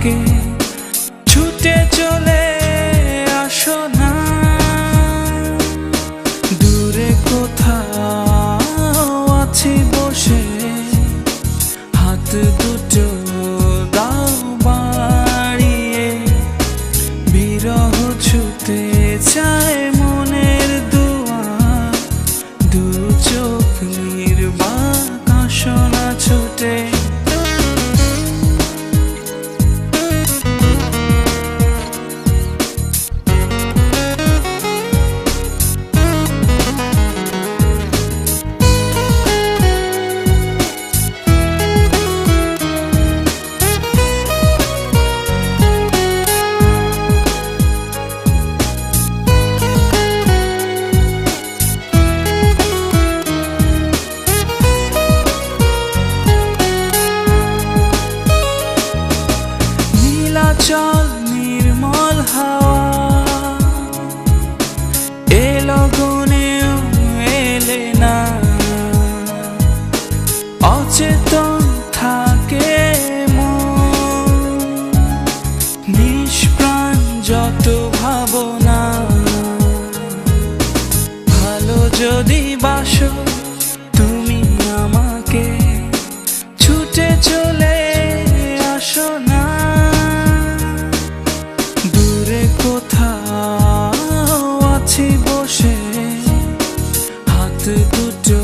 আমাকে ছুটে চলে আসো না। দূরে কোথাও আছি বসে। হাত দুটো দাও বাড়িয়ে। বিরহ ছুটে চায় ভাবো না ভালো যদি বাসো, তুমি আমাকে ছুটে চলে আসো না। দূরে কোথাও আছি বসে, হাত দুটো